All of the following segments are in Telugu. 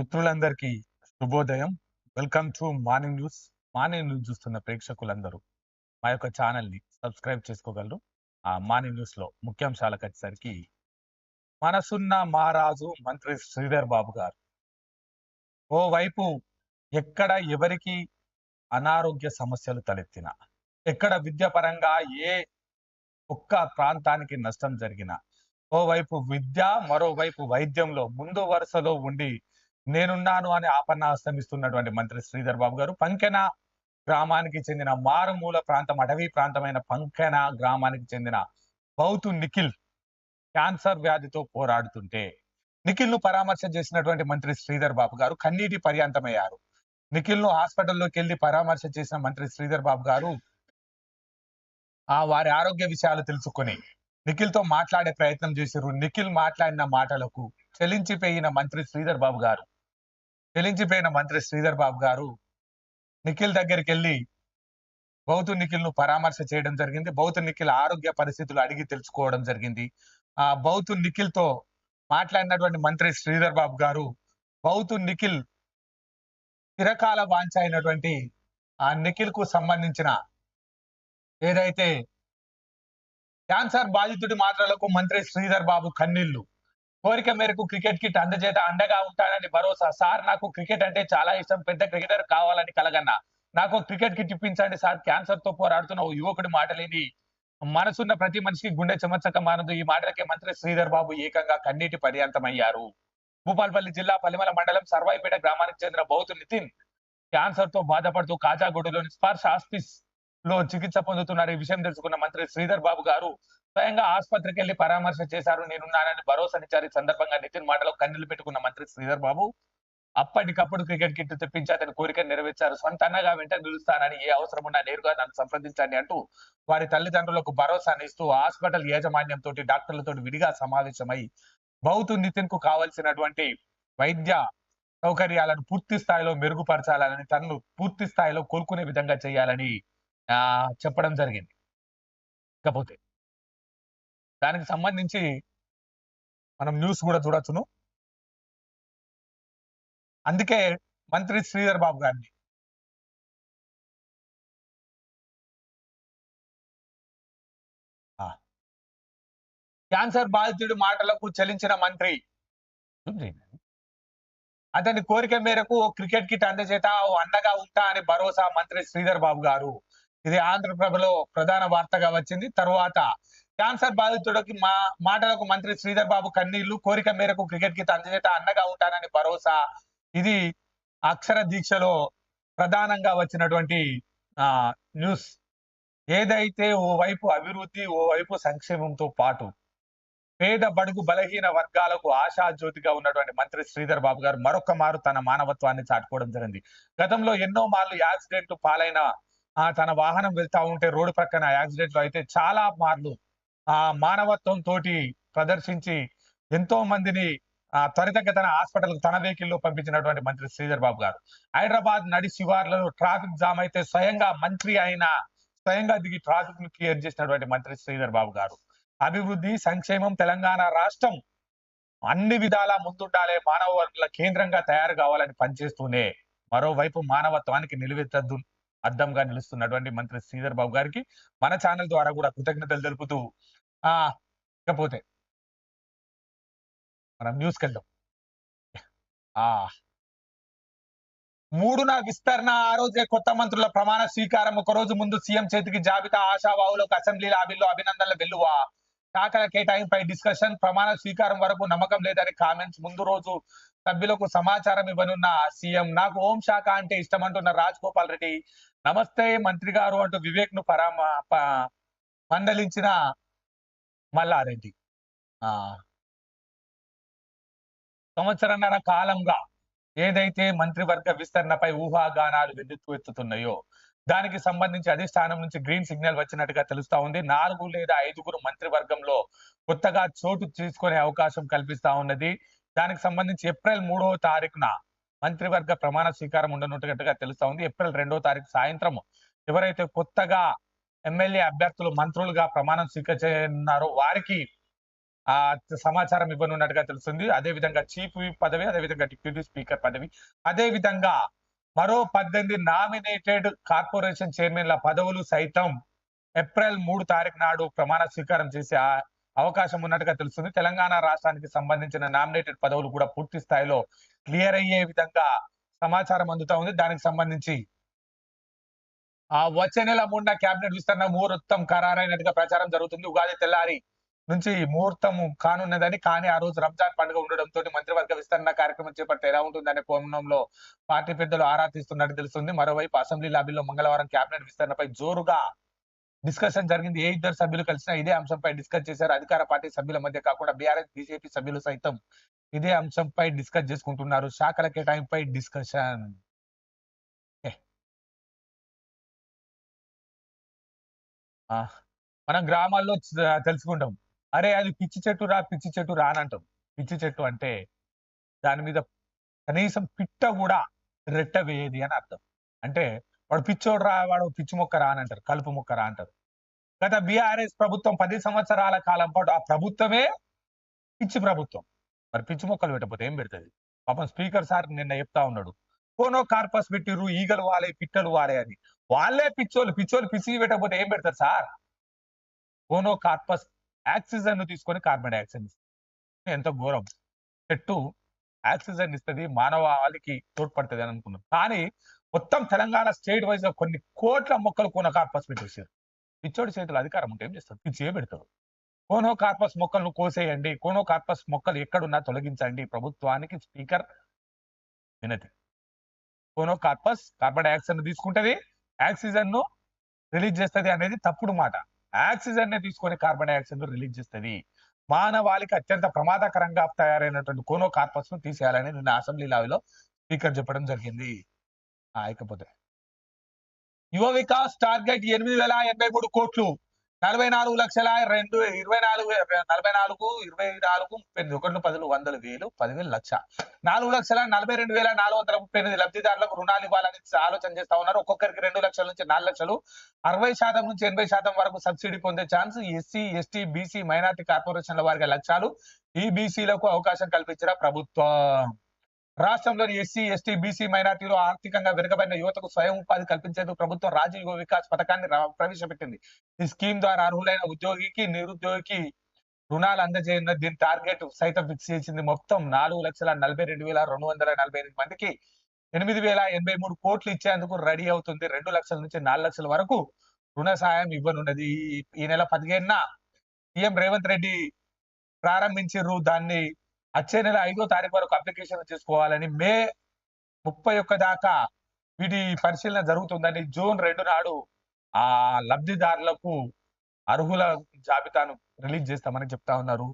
మిత్రులందరికీ శుభోదయం. Welcome to morning news. Morning news చూస్తున్న ప్రేక్షకులందరూ మా యొక్క ఛానల్ని సబ్స్క్రైబ్ చేసుకోగలరు. ఆ మార్నింగ్ న్యూస్లో ముఖ్యాంశాలకు వచ్చేసరికి మనసున్న మహారాజు మంత్రి శ్రీధర్ బాబు గారు. ఓవైపు ఎక్కడ ఎవరికి అనారోగ్య సమస్యలు తలెత్తినా ఎక్కడ విద్యాపరంగా ఏ ఒక్క ప్రాంతానికి నష్టం జరిగినా ఓవైపు విద్య మరోవైపు వైద్యంలో ముందు వరుసలో ఉండి నేనున్నాను అని ఆపన్న ఆస్తమిస్తున్నటువంటి మంత్రి శ్రీధర్ బాబు గారు పంకెన గ్రామానికి చెందిన మారుమూల ప్రాంతం అటవీ ప్రాంతమైన పంకెన గ్రామానికి చెందిన బౌతు నిఖిల్ క్యాన్సర్ వ్యాధితో పోరాడుతుంటే నిఖిల్ను పరామర్శ చేసినటువంటి మంత్రి శ్రీధర్ బాబు గారు కన్నీటి పర్యాంతమయ్యారు. నిఖిల్ను హాస్పిటల్లోకి వెళ్ళి పరామర్శ చేసిన మంత్రి శ్రీధర్ బాబు గారు ఆ వారి ఆరోగ్య విషయాలు తెలుసుకొని నిఖిల్తో మాట్లాడే ప్రయత్నం చేశారు నిఖిల్ మాట్లాడిన మాటలకు చెలించిపోయిన మంత్రి శ్రీధర్ బాబు గారు. చెలించిపోయిన మంత్రి శ్రీధర్ బాబు గారు నిఖిల్ దగ్గరికి వెళ్ళి బౌతు నిఖిల్ను పరామర్శ చేయడం జరిగింది. బౌతు నిఖిల్ ఆరోగ్య పరిస్థితులు అడిగి తెలుసుకోవడం జరిగింది. ఆ బౌతు నిఖిల్తో మాట్లాడినటువంటి మంత్రి శ్రీధర్ బాబు గారు బౌతు నిఖిల్ చిరకాల వాంఛ అయినటువంటి ఆ నిఖిల్కు సంబంధించిన ఏదైతే క్యాన్సర్ బాధితుడి మాటలకు మంత్రి శ్రీధర్ బాబు కన్నీళ్ళు. కోరిక మేరకు క్రికెట్ కిట్ అందజేత అండగా ఉంటానని భరోసా. సార్ నాకు క్రికెట్ అంటే చాలా ఇష్టం. పెద్ద క్రికెటర్ కావాలని కలగన్నా. నాకు క్రికెట్ కిట్ ఇప్పించండి సార్. క్యాన్సర్తో పోరాడుతున్న ఓ యువకుడి మాటలేని మనసున్న ప్రతి మనిషికి గుండె చెమచక మానదు. ఈ మాటలకే మంత్రి శ్రీధర్ బాబు ఏకంగా కన్నీటి పర్యంతమయ్యారు. భూపాల్పల్లి జిల్లా పలిమల మండలం సర్వాయిపేట గ్రామానికి చెందిన బౌతు నితిన్ క్యాన్సర్తో బాధపడుతూ కాజాగూడలోని స్పర్శ ఆస్పిస్ లో చికిత్స పొందుతున్నారు. ఈ విషయం తెలుసుకున్న మంత్రి శ్రీధర్ బాబు గారు స్వయంగా ఆసుపత్రికి వెళ్ళి పరామర్శ చేశారు. నేనున్నానని భరోసానిచ్చారు ఈ సందర్భంగా నితిన్ మాటలో కన్నీళ్ళు పెట్టుకున్న మంత్రి శ్రీధర్ బాబు అప్పటికప్పుడు క్రికెట్ కిట్ తెప్పించి అతని కోరిక నెరవేర్చారు. సొంతంగా వెంట నిలుస్తానని ఏ అవసరం ఉన్నా నేరుగా నన్ను సంప్రదించండి అంటూ వారి తల్లిదండ్రులకు భరోసాని ఇస్తూ హాస్పిటల్ యాజమాన్యంతో డాక్టర్లతో విడిగా సమావేశమై బౌతు నితిన్కు కావలసినటువంటి వైద్య సౌకర్యాలను పూర్తి స్థాయిలో మెరుగుపరచాలని తనను పూర్తి స్థాయిలో కోలుకునే విధంగా చేయాలని చెప్పడం జరిగింది ఇకపోతే దానికి సంబంధించి మనం న్యూస్ కూడా చూడొచ్చును అందుకే మంత్రి శ్రీధర్ బాబు గారిని ఆ. క్యాన్సర్ బాధితుడి మాటలకు చలించిన మంత్రి అతని కోరిక మేరకు క్రికెట్ కిట్ అందజేత ఓ అండగా ఉంటా అని భరోసా మంత్రి శ్రీధర్ బాబు గారు ఇది ఆంధ్రప్రభలో ప్రధాన వార్తగా వచ్చింది. తరువాత క్యాన్సర్ బాధితుడికి మా మాటలకు మంత్రి శ్రీధర్ బాబు కన్నీళ్ళు కోరిక మేరకు క్రికెట్కి అందజేత అండగా ఉంటానని భరోసా. ఇది అక్షర దీక్షలో ప్రధానంగా వచ్చినటువంటి ఆ న్యూస్. ఏదైతే ఓవైపు అభివృద్ధి ఓవైపు సంక్షేమంతో పాటు పేద బడుగు బలహీన వర్గాలకు ఆశాజ్యోతిగా ఉన్నటువంటి మంత్రి శ్రీధర్ బాబు గారు మరొక మారు తన మానవత్వాన్ని చాటుకోవడం జరిగింది. గతంలో ఎన్నో మార్లు యాక్సిడెంట్ పాలైన ఆ తన వాహనం వెళ్తా ఉంటే రోడ్డు ప్రక్కన యాక్సిడెంట్లు అయితే చాలా మార్లు ఆ మానవత్వం తోటి ప్రదర్శించి ఎంతో మందిని ఆ త్వరితగతన హాస్పిటల్ తన వెహికల్లో పంపించినటువంటి మంత్రి శ్రీధర్ బాబు గారు. హైదరాబాద్ నడి శివార్లలో ట్రాఫిక్ జామ్ అయితే స్వయంగా మంత్రి అయిన స్వయంగా దిగి ట్రాఫిక్ను క్లియర్ చేసినటువంటి మంత్రి శ్రీధర్ బాబు గారు. అభివృద్ధి సంక్షేమం తెలంగాణ రాష్ట్రం అన్ని విధాలా ముందుండాలే మానవ వనరుల కేంద్రంగా తయారు కావాలని పనిచేస్తూనే మరోవైపు మానవత్వానికి నిలువెత్తద్దు అద్దంగా నిలుస్తున్నటువంటి మంత్రి శ్రీధర్ బాబు గారికి మన ఛానల్ ద్వారా కూడా కృతజ్ఞతలు తెలుపుతూ ఆ ఇకపోతే మనం న్యూస్కి వెళ్దాం ఆ మూడున విస్తరణ ఆ రోజే కొత్త మంత్రుల ప్రమాణ స్వీకారం. ఒక రోజు ముందు సీఎం చేతికి జాబితా ఆశావాహులకు అసెంబ్లీ లాబీల్లో అభినందనలు వెల్లువా. శాఖల కేటాయింపై డిస్కషన్ ప్రమాణ స్వీకారం వరకు నమ్మకం లేదని కామెంట్స్. ముందు రోజు సభ్యులకు సమాచారం ఇవ్వనున్న సీఎం నాకు హోం శాఖ అంటే ఇష్టం అంటున్న రాజ్ గోపాల్ రెడ్డి నమస్తే మంత్రి గారు అంటూ వివేక్ను పరామ ప- మందలించిన మల్లారెడ్డి. ఆ. సంవత్సరన్నర కాలంగా ఏదైతే మంత్రివర్గ విస్తరణపై ఊహాగానాలు వెల్లువెత్తుతున్నాయో దానికి సంబంధించి అధిష్టానం నుంచి గ్రీన్ సిగ్నల్ వచ్చినట్టుగా తెలుస్తా ఉంది. నాలుగు లేదా ఐదుగురు మంత్రివర్గంలో కొత్తగా చోటు తీసుకునే అవకాశం కల్పిస్తా ఉన్నది. దానికి సంబంధించి ఏప్రిల్ మూడవ తారీఖున మంత్రివర్గ ప్రమాణ స్వీకారం ఉండనున్నట్టుగా తెలుస్తా ఉంది. ఏప్రిల్ రెండవ తారీఖు సాయంత్రం ఎవరైతే కొత్తగా ఎమ్మెల్యే అభ్యర్థులు మంత్రులుగా ప్రమాణం స్వీకరించారో వారికి ఆ సమాచారం ఇవ్వనున్నట్టుగా తెలుస్తుంది. అదే విధంగా చీఫ్ పదవి అదే విధంగా డిప్యూటీ స్పీకర్ పదవి అదే విధంగా మరో పద్దెనిమిది నామినేటెడ్ కార్పొరేషన్ చైర్మన్ల పదవులు సైతం ఏప్రిల్ మూడు తారీఖు నాడు ప్రమాణ స్వీకారం చేసే అవకాశం ఉన్నట్టుగా తెలుస్తుంది. తెలంగాణ రాష్ట్రానికి సంబంధించిన నామినేటెడ్ పదవులు కూడా పూర్తి స్థాయిలో క్లియర్ అయ్యే విధంగా సమాచారం అందుతా ఉంది. దానికి సంబంధించి ఆ వచ్చే నెల మూడున కేబినెట్ విస్తరణ ముహూర్తం ఖరారైనట్టుగా ప్రచారం జరుగుతుంది. ఉగాది తెల్లారి నుంచి ముహూర్తం కానున్నదని కానీ ఆ రోజు రంజాన్ పండుగ ఉండడంతో మంత్రివర్గ విస్తరణ కార్యక్రమం చేపడితే ఎలా ఉంటుందనే కోణంలో పార్టీ పెద్దలు ఆరా తీస్తున్నట్టు తెలుస్తుంది. మరోవైపు అసెంబ్లీ లాబీలో మంగళవారం కేబినెట్ విస్తరణపై జోరుగా డిస్కషన్ జరిగింది. ఏ ఇద్దరు సభ్యులు కలిసినా ఇదే అంశంపై డిస్కస్ చేశారు. అధికార పార్టీ సభ్యుల మధ్య కాకుండా బీఆర్ఎస్ బీజేపీ సభ్యులు సైతం ఇదే అంశంపై డిస్కస్ చేసుకుంటున్నారు. శాఖల కేటాయింపై డిస్కషన్. ఆ, మనం గ్రామాల్లో తెలుసుకుంటాం. అరే అది పిచ్చి చెట్టు రా పిచ్చి చెట్టు రా అని అంటాం. పిచ్చి చెట్టు అంటే దాని మీద కనీసం పిట్ట కూడా రెట్ట వేయది అని అర్థం. అంటే వాడు పిచ్చోడు రా వాడు పిచ్చి మొక్క రా అని అంటారు కలుపు మొక్క రా అంటారు. గత బీఆర్ఎస్ ప్రభుత్వం పది సంవత్సరాల కాలం పాటు ఆ ప్రభుత్వమే పిచ్చి ప్రభుత్వం. మరి పిచ్చి మొక్కలు పెట్టకపోతే ఏం పెడుతుంది? పాపం స్పీకర్ సార్ నిన్న చెప్తా ఉన్నాడు. కోనో కార్పస్ పెట్టిర్రు ఈగలు వాలే పిట్టలు వాలే అని. వాళ్ళే పిచ్చోళ్ళు పిచ్చోళ్ళు పిచ్చి పెట్టకపోతే ఏం పెడతారు సార్? కోనో కార్పస్ ఆక్సిజన్ను తీసుకొని కార్బన్ డైఆక్సైడ్ ఇస్తుంది. ఎంతో ఘోరం. చెట్టు ఆక్సిజన్ ఇస్తుంది మానవాళికి తోడ్పడుతుంది అని అనుకున్నాం. కానీ మొత్తం తెలంగాణ స్టేట్ వైజ్లో కొన్ని కోట్ల మొక్కలు కోనో కార్పస్ పెట్టేసారు పిచ్చోడి చేతులు అధికారం ఉంటే ఏం చేస్తారు పిచ్చి పెడతారు కోనో కార్పస్ మొక్కలను కోసేయండి కోనో కార్పస్ మొక్కలు ఎక్కడున్నా తొలగించండి ప్రభుత్వానికి స్పీకర్ వినతి. కోనో కార్పస్ కార్బన్ డైఆక్సైడ్ తీసుకుంటది ఆక్సిజన్ను రిలీజ్ చేస్తుంది అనేది తప్పుడు మాట. ఆక్సిజన్ని తీసుకొని కార్బన్ డైఆక్సైడ్ రిలీజ్ చేస్తది మానవాళికి అత్యంత ప్రమాదకరంగా తయారైనటువంటి కోనో కార్పస్ను తీసేయాలని నిన్న అసెంబ్లీ లావిలో స్పీకర్ చెప్పడం జరిగింది. ఇకపోతే. యువ వికాస్ టార్గెట్ ఎనిమిది వేల ఎనభై మూడు కోట్లు. నలభై నాలుగు లక్షల రెండు ఇరవై నాలుగు నలభై నాలుగు ఇరవై నాలుగు ముప్పై ఎనిమిది ఒకటి పదులు వందల వేలు పదివేలు లక్ష. నాలుగు లక్షల నలభై రెండు వేల నాలుగు వందల ముప్పై ఎనిమిది లబ్ధిదారులకు రుణాలు ఇవ్వాలని ఆలోచన చేస్తా ఉన్నారు. ఒక్కొక్కరికి రెండు లక్షల నుంచి నాలుగు లక్షలు. అరవై శాతం నుంచి ఎనభై శాతం వరకు సబ్సిడీ పొందే chance SC ST BC minority కార్పొరేషన్ల వారికి లక్ష్యాలు ఈ బీసీలకు అవకాశం కల్పించిన ప్రభుత్వం. రాష్ట్రంలోని ఎస్సీ ఎస్టీ బీసీ మైనార్టీలు ఆర్థికంగా వెనుకబడిన యువతకు స్వయం ఉపాధి కల్పించేందుకు ప్రభుత్వం రాజీవ్ యువ వికాస్ పథకాన్ని ప్రవేశపెట్టింది. ఈ స్కీమ్ ద్వారా అర్హులైన ఉద్యోగికి నిరుద్యోగికి రుణాలు అందజేయనున్న దీని టార్గెట్ సైతం ఫిక్స్ చేసింది మొత్తం నాలుగు లక్షల నలభై రెండు వేల రెండు వందల నలభై ఎనిమిది మందికి ఎనిమిది వేల ఎనభై మూడు కోట్లు ఇచ్చేందుకు రెడీ అవుతుంది. రెండు లక్షల నుంచి నాలుగు లక్షల వరకు రుణ సాయం ఇవ్వనున్నది. ఈ- ఈ నెల పదిహేనున సీఎం రేవంత్ రెడ్డి ప్రారంభించారు దాన్ని వచ్చే నెల ఐదో తారీఖు వరకు అప్లికేషన్ చేసుకోవాలని మే ముప్పై ఒక్క దాకా వీటి పరిశీలన జరుగుతుందని జూన్ రెండు నాడు ఆ లబ్ధిదారులకు అర్హుల జాబితాను రిలీజ్ చేస్తామని చెప్తా ఉన్నారు.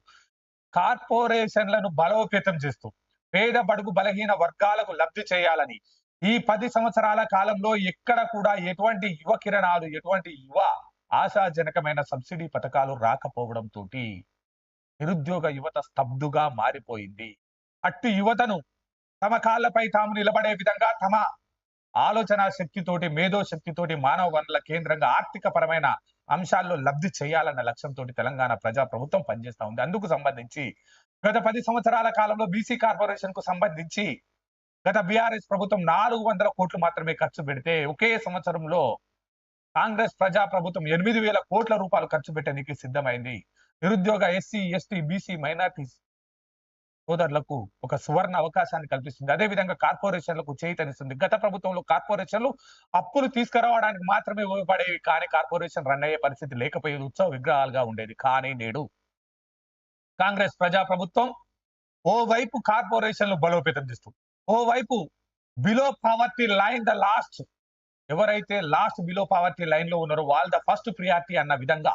కార్పొరేషన్లను బలోపేతం చేస్తూ పేద బడుగు బలహీన వర్గాలకు లబ్ధి చేయాలని ఈ పది సంవత్సరాల కాలంలో ఎక్కడ కూడా ఎటువంటి యువ కిరణాలు ఎటువంటి యువ ఆశాజనకమైన సబ్సిడీ పథకాలు రాకపోవడం తోటి నిరుద్యోగ యువత స్తబ్దుగా మారిపోయింది. అట్టి యువతను తమ కాళ్ళపై తాము నిలబడే విధంగా తమ ఆలోచన శక్తితోటి మేధో శక్తితోటి మానవ వనరుల కేంద్రంగా ఆర్థిక పరమైన అంశాల్లో లబ్ధి చేయాలన్న లక్ష్యంతో తెలంగాణ ప్రజా ప్రభుత్వం పనిచేస్తా ఉంది. అందుకు సంబంధించి గత పది సంవత్సరాల కాలంలో బీసీ కార్పొరేషన్కు సంబంధించి గత బీఆర్ఎస్ ప్రభుత్వం నాలుగు వందల కోట్లు మాత్రమే ఖర్చు పెడితే ఒకే సంవత్సరంలో కాంగ్రెస్ ప్రజా ప్రభుత్వం ఎనిమిది వేల కోట్ల రూపాయలు ఖర్చు పెట్టడానికి సిద్ధమైంది. నిరుద్యోగ ఎస్సీ ఎస్టీ బీసీ మైనార్టీస్ సోదరులకు ఒక సువర్ణ అవకాశాన్ని కల్పిస్తుంది. అదే విధంగా కార్పొరేషన్లకు చేయితనిస్తుంది. గత ప్రభుత్వంలో కార్పొరేషన్లు అప్పులు తీసుకురావడానికి మాత్రమే ఉపయోగపడేవి కానీ కార్పొరేషన్ రన్ అయ్యే పరిస్థితి లేకపోయేది ఉత్సవ విగ్రహాలుగా ఉండేది కానీ నేడు. కాంగ్రెస్ ప్రజా ప్రభుత్వం ఓవైపు కార్పొరేషన్లు బలోపేతం చేస్తుంది. ఓవైపు below poverty line the last ఎవరైతే లాస్ట్ బిలో పవర్టీ లైన్లో ఉన్నారో వాళ్ళ ద ఫస్ట్ ప్రియారిటీ అన్న విధంగా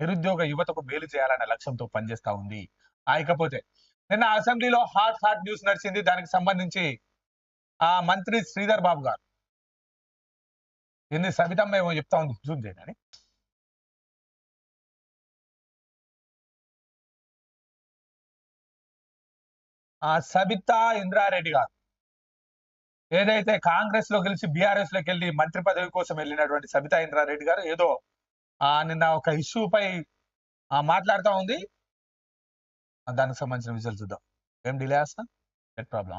నిరుద్యోగ యువతకు మేలు చేయాలన్న లక్ష్యంతో పనిచేస్తా ఉంది. ఆయకపోతే నిన్న అసెంబ్లీలో హాట్ హాట్ న్యూస్ నడిచింది. దానికి సంబంధించి ఆ మంత్రి శ్రీధర్ బాబు గారు. ఎన్ని సవితం మేము చెప్తా ఉంది. జూమ్ చేయండి ఆ సబితా ఇంద్రారెడ్డి గారు ఏదైతే కాంగ్రెస్లో గెలిచి బీఆర్ఎస్లోకి వెళ్ళి మంత్రి పదవి కోసం వెళ్ళినటువంటి సబితా ఇంద్రారెడ్డి గారు ఏదో నిన్న ఒక ఇష్యూ పై మాట్లాడుతూ ఉంది. దానికి సంబంధించిన విజువల్ చూద్దాం. ఏం డిలే చేస్తా? నెట్ ప్రాబ్లం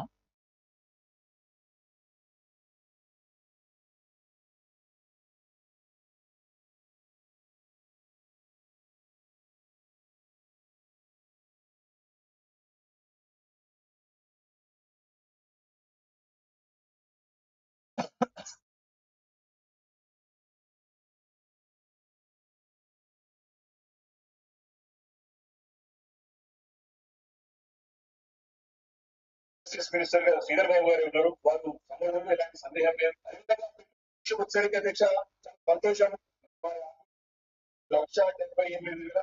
జస్టిస్ మినిస్టర్ గారు శ్రీధర్ బాబు గారు ఉన్నారు. వారు సమాధానంలో ఎలాంటి సందేహం లేదు. అదేవిధంగా వచ్చేసరికి అధ్యక్ష సంతోషం లక్ష డెబ్బై ఎనిమిది వేల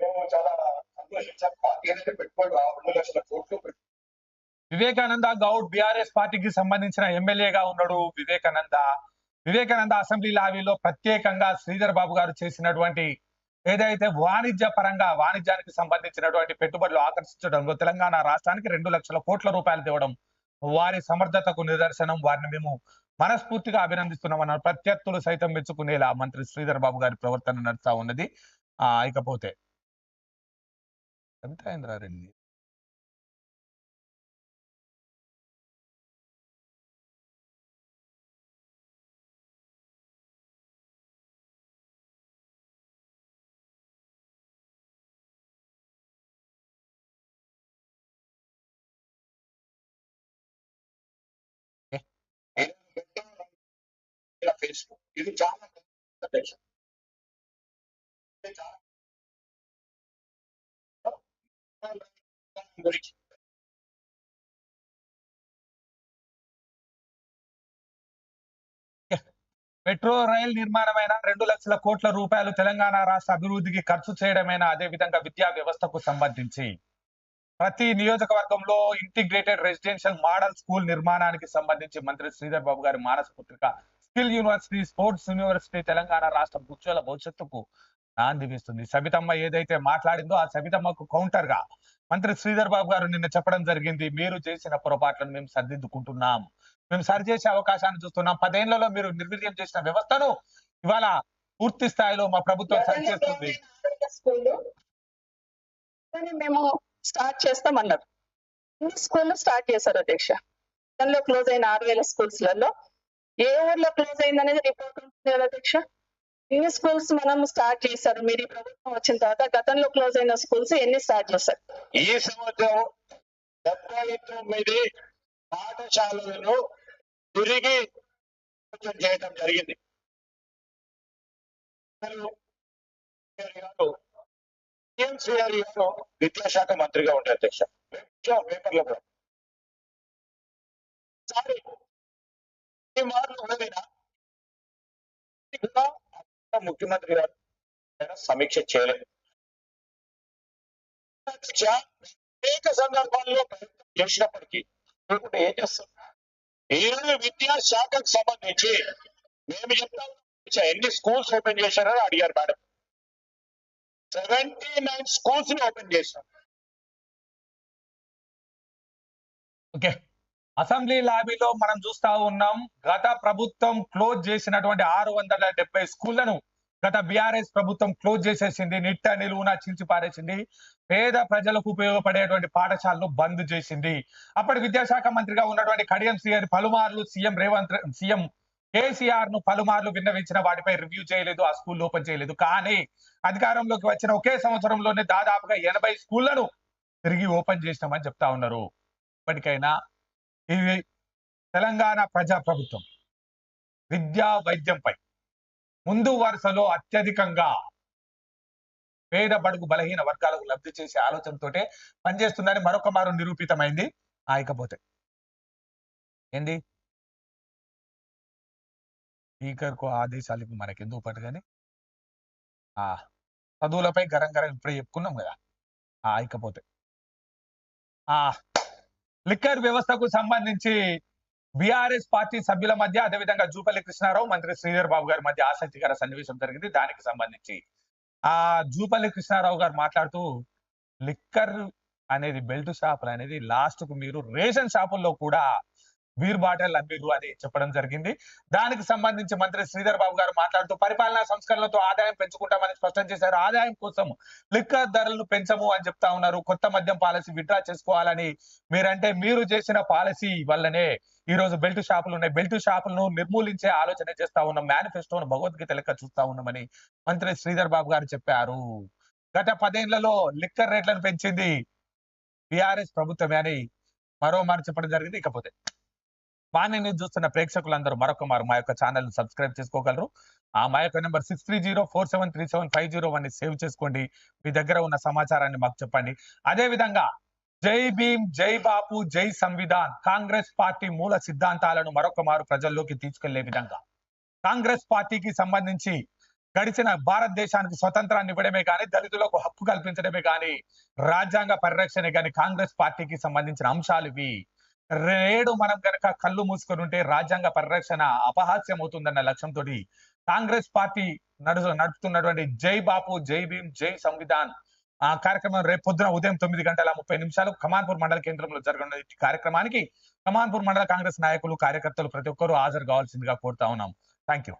మేము చాలా సంతోషించాం. ఏదైతే పెట్టుబడి రెండు లక్షల కోట్లు వివేకానంద గౌడ్ బిఆర్ఎస్ పార్టీకి సంబంధించిన ఎమ్మెల్యేగా ఉన్నాడు వివేకానంద. వివేకానంద అసెంబ్లీ లాబీలో ప్రత్యేకంగా శ్రీధర్ బాబు గారు చేసినటువంటి ఏదైతే వాణిజ్య పరంగా వాణిజ్యానికి సంబంధించినటువంటి పెట్టుబడులు ఆకర్షించడంలో తెలంగాణ రాష్ట్రానికి రెండు లక్షల కోట్ల రూపాయలు తేవడం వారి సమర్థతకు నిదర్శనం. వారిని మేము మనస్ఫూర్తిగా అభినందిస్తున్నామన్నారు. ప్రత్యర్థులు సైతం మెచ్చుకునేలా మంత్రి శ్రీధర్ బాబు గారి ప్రవర్తన నడుస్తా ఉన్నది. ఆ ఇకపోతే. ఎంత అయిందిరా రెడ్డి ఇది చాలా చాలా గురించి మెట్రో రైల్ నిర్మాణమైన రెండు లక్షల కోట్ల రూపాయలు తెలంగాణ రాష్ట్ర అభివృద్ధికి ఖర్చు చేయడమైన? అదే విధంగా విద్యా వ్యవస్థకు సంబంధించి. ప్రతి నియోజకవర్గంలో ఇంటిగ్రేటెడ్ రెసిడెన్షియల్ మోడల్ స్కూల్ నిర్మాణానికి సంబంధించి మంత్రి శ్రీధర్ బాబు గారి మానస పుత్రిక skill university sports university Telangana రాష్ట్ర ఉజ్వల భవిష్యత్తుకు నాంది వేస్తుంది. సబితమ్మ ఏదైతే మాట్లాడిందో ఆ సబితమ్మకు కౌంటర్గా మంత్రి శ్రీధర్ బాబు గారు నిన్న చెప్పడం జరిగింది. మీరు చేసిన పొరపాట్లను మేము సరిదిద్దుకుంటున్నాం. మేము సరిచేసే అవకాశాన్ని చూస్తున్నాం. పదేళ్ళలో మీరు నిర్వీర్యం చేసిన వ్యవస్థను ఇవాళ పూర్తి స్థాయిలో మా ప్రభుత్వం సరిచేస్తుంది. స్కూల్ మేము స్టార్ట్ చేస్తామన్నారు. స్కూళ్ళు స్టార్ట్ చేశారు అధ్యక్ష? గతంలో క్లోజ్ అయిన ఆరు వేల స్కూల్స్లలో ఏ ఊర్లో క్లోజ్ అయింది అనేది రిపోర్ట్ ఉంటుంది కదా అధ్యక్ష ఇన్ని స్కూల్స్ మనం స్టార్ట్ చేశారు. మీరు ఈ ప్రభుత్వం వచ్చిన తర్వాత గతంలో క్లోజ్ అయిన స్కూల్స్ ఎన్ని స్టార్ట్ చేశారు? ఈ సంవత్సరం డెబ్బై తొమ్మిది పాఠశాలలను తిరిగి చేయడం జరిగింది. విద్యాశాఖ మంత్రిగా ఉంటారు అధ్యక్ష పేపర్లో కూడా సారీ ఈ మార్పు ఉన్నదినా ఇది కూడా ముఖ్యమంత్రి గారు సమీక్ష చేయలేదు అనేక సందర్భాల్లో ప్రయత్నం చేసినప్పటికీ ఏం చేస్తాం? ఈ రోజు విద్యాశాఖకు సంబంధించి మేము చెప్తాం ఎన్ని స్కూల్స్ ఓపెన్ చేశారని అడిగారు మేడం. సెవెంటీ నైన్ స్కూల్స్ని ఓపెన్ చేశాం. ఓకే. అసెంబ్లీ లాబీలో మనం చూస్తా ఉన్నాం గత ప్రభుత్వం క్లోజ్ చేసినటువంటి ఆరు వందల డెబ్బై స్కూళ్ళను గత బీఆర్ఎస్ ప్రభుత్వం క్లోజ్ చేసేసింది నిట్ట నిలువున చించి పారేసింది పేద ప్రజలకు ఉపయోగపడేటువంటి పాఠశాలను బంద్ చేసింది. అప్పటి విద్యాశాఖ మంత్రిగా ఉన్నటువంటి కడియం సీఎం పలుమార్లు సీఎం రేవంత్ సీఎం కేసీఆర్ను పలుమార్లు విన్నవించిన వాటిపై రివ్యూ చేయలేదు ఆ స్కూల్ ఓపెన్ చేయలేదు. కానీ అధికారంలోకి వచ్చిన ఒకే సంవత్సరంలోనే దాదాపుగా ఎనభై స్కూళ్ళను తిరిగి ఓపెన్ చేసినామని చెప్తా ఉన్నారు. ఇప్పటికైనా ఇది తెలంగాణ ప్రజా ప్రభుత్వం విద్యా వైద్యంపై. ముందు వరుసలో అత్యధికంగా పేద బడుగు బలహీన వర్గాలకు లబ్ధి చేసే ఆలోచనతోటే పనిచేస్తుందని మరొక మారు నిరూపితమైంది ఆయకపోతే. ఏంది? స్పీకర్కు ఆదేశాలకు మనకెందుకు పట్టు కానీ ఆ చదువులపై గరం గరం ఇప్పుడే చెప్పుకున్నాం కదా ఆ ఇకపోతే ఆ లిక్కర్ వ్యవస్థకు సంబంధించి బీఆర్ఎస్ పార్టీ సభ్యుల మధ్య అదేవిధంగా జూపల్లి కృష్ణారావు మంత్రి శ్రీధర్ బాబు గారి మధ్య ఆసక్తికర సన్నివేశం జరిగింది. దానికి సంబంధించి ఆ జూపల్లి కృష్ణారావు గారు మాట్లాడుతూ లిక్కర్ అనేది బెల్ట్ షాపులు అనేది లాస్ట్కు మీరు రేషన్ షాపుల్లో కూడా వీర్ బాటిల్ అమ్మిరు అని చెప్పడం జరిగింది. దానికి సంబంధించి మంత్రి శ్రీధర్ బాబు గారు మాట్లాడుతూ పరిపాలనా సంస్కరణలతో ఆదాయం పెంచుకుంటామని స్పష్టం చేశారు. ఆదాయం కోసం లిక్కర్ ధరలను పెంచము అని చెప్తా ఉన్నారు. కొత్త మద్యం పాలసీ విత్డ్రా చేసుకోవాలని మీరంటే మీరు చేసిన పాలసీ వల్లనే ఈ రోజు బెల్ట్ షాపులు ఉన్నాయి. బెల్ట్ షాపులను నిర్మూలించే ఆలోచన చేస్తా ఉన్నాం. మేనిఫెస్టోను భగవద్గీత లెక్క చూస్తా ఉన్నామని మంత్రి శ్రీధర్ బాబు గారు చెప్పారు. గత పదేళ్ళలో లిక్కర్ రేట్లను పెంచింది బీఆర్ఎస్ ప్రభుత్వమే అని మరో మారు చెప్పడం జరిగింది. ఇకపోతే వాణిని చూస్తున్న ప్రేక్షకులందరూ మరొక మారు మా యొక్క ఛానల్ సబ్స్క్రైబ్ చేసుకోగలరు. ఆ మా యొక్క number six three zero four seven three seven five zero one save చేసుకోండి. మీ దగ్గర ఉన్న సమాచారాన్ని మాకు చెప్పండి. అదే విధంగా జై భీమ్ జై బాపు జై సంవిధాన్ కాంగ్రెస్ పార్టీ మూల సిద్ధాంతాలను మరొక మారు ప్రజల్లోకి తీసుకెళ్ళే విధంగా. కాంగ్రెస్ పార్టీకి సంబంధించి గడిచిన భారతదేశానికి స్వతంత్రాన్ని ఇవ్వడమే కానీ దళితులకు హక్కు కల్పించడమే కానీ రాజ్యాంగ పరిరక్షణ కానీ కాంగ్రెస్ పార్టీకి సంబంధించిన అంశాలు ఇవి. రేడు మనం గనక కళ్ళు మూసుకొని ఉంటే రాజ్యాంగ పరిరక్షణ అపహాస్యం అవుతుందన్న లక్ష్యంతో కాంగ్రెస్ పార్టీ నడు నడుపుతున్నటువంటి జై బాపు జై భీమ్ జై సంవిధాన్ ఆ కార్యక్రమం రేపు పొద్దున ఉదయం తొమ్మిది గంటల ముప్పై నిమిషాలు కమాన్పూర్ మండల కేంద్రంలో జరగనున్న ఈ కార్యక్రమానికి కమాన్పూర్ మండల కాంగ్రెస్ నాయకులు కార్యకర్తలు ప్రతి ఒక్కరూ హాజరు కావాల్సిందిగా కోరుతా ఉన్నాం. Thank you